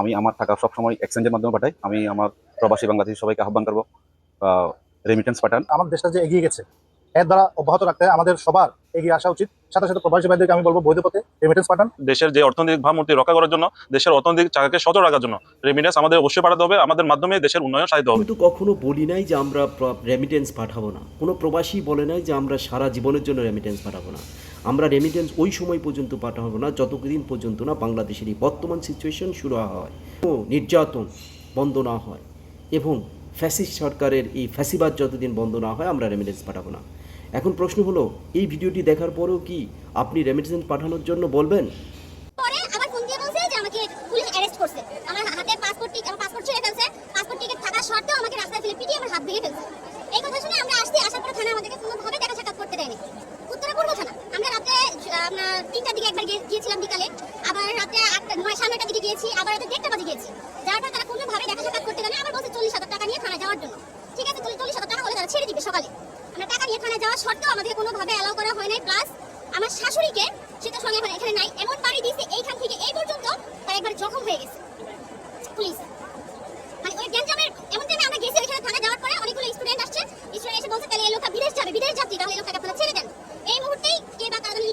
আমি আমার টাকা সবসময় এক্সচেঞ্জের মাধ্যমে পাঠাই। আমি আমার প্রবাসী বাংলাদেশি সবাইকে আহ্বান করব রেমিটেন্স পাঠান। আমার দেশটা যে এগিয়ে গেছে এর দ্বারা অব্যাহত রাখতে আমাদের সবার এগিয়ে আসা উচিত। সাথে সাথে প্রবাসী ভাইদেরকে আমি বলব বৈধ পথে রেমিটেন্স পাঠান। দেশের যে অর্থনৈতিক ভাবমূর্তি রক্ষা করার জন্য দেশের অর্থনৈতিক চাকাকে সচল রাখার জন্য রেমিটেন্স আমাদের অবশ্যই পাঠাতে হবে। আমাদের মাধ্যমে দেশের উন্নয়ন সাধিত হবে। কিন্তু কখনো বলি নাই যে আমরা রেমিটেন্স পাঠাবো না। কোনো প্রবাসী বলে নাই যে আমরা সারা জীবনের জন্য রেমিটেন্স পাঠাবো না। আমরা রেমিটেন্স ওই সময় পর্যন্ত পাঠাবো না, যতদিন পর্যন্ত না বাংলাদেশের এই বর্তমান সিচুয়েশন শুরু হয় ও নির্যাতন বন্ধ না হয় এবং ফ্যাসিস্ট সরকারের এই ফ্যাসিবাদ যতদিন বন্ধ না হয়, আমরা রেমিটেন্স পাঠাবো না। এখন প্রশ্ন হলো, এই ভিডিওটি দেখার পরেও কি আপনি রেমিটেন্স পাঠানোর জন্য বলবেন? আমাকে রাস্তায় ফেলে পিটিয়ে আমার হাত ভেঙে ফেলছে। এই কথা শুনে আমরা আসার থানা আমাদেরকে কোনোভাবে দেখা সাক্ষাৎ করতে দেয়নি। তিনটার দিকে একবার গিয়েছিলাম বিকালে। আবার রাতে আটটা নয়, সাড়ে দিকে গিয়েছি, আবার রাতে দেড়টা বাজে গিয়েছি। যাওয়ার পর তারা কোনোভাবে দেখা সাক্ষাৎ করতে পারে আবার বলছে চল্লিশ হাজার টাকা নিয়ে থানা যাওয়ার জন্য। ঠিক আছে চল্লিশ হাজার টাকা বলে তারা ছেড়ে দিবে সকালে। আমরা টাকা নিয়ে থানায় যাওয়ার শর্তেও আমাদের কোনোভাবে অ্যালাউ করা হয় নাই। প্লাস আমার শাশুড়িকে সে তো সঙ্গে এখানে নাই, এমন বাড়ি দিয়েছে এইখান থেকে এই পর্যন্ত তার একবার জখম হয়ে গেছে। পুলিশ মানে ওই গ্যাঞ্জামের এমন টাইমে আমরা গেছি ওইখানে থানা যাওয়ার পরে অনেকগুলো স্টুডেন্ট আসছে। স্টুডেন্ট এসে বলছে, তাহলে এই লোকটা বিদেশ যাবে, বিদেশ যাত্রী, তাহলে এই লোকটাকে আপনারা ছেড়ে দেন। এই মুহূর্তেই কে বা তাদের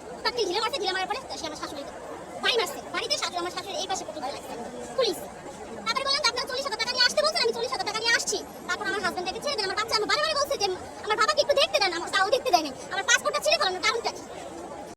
আমার সাথে এই পাশে পর্যন্ত লাগছে পুলিশ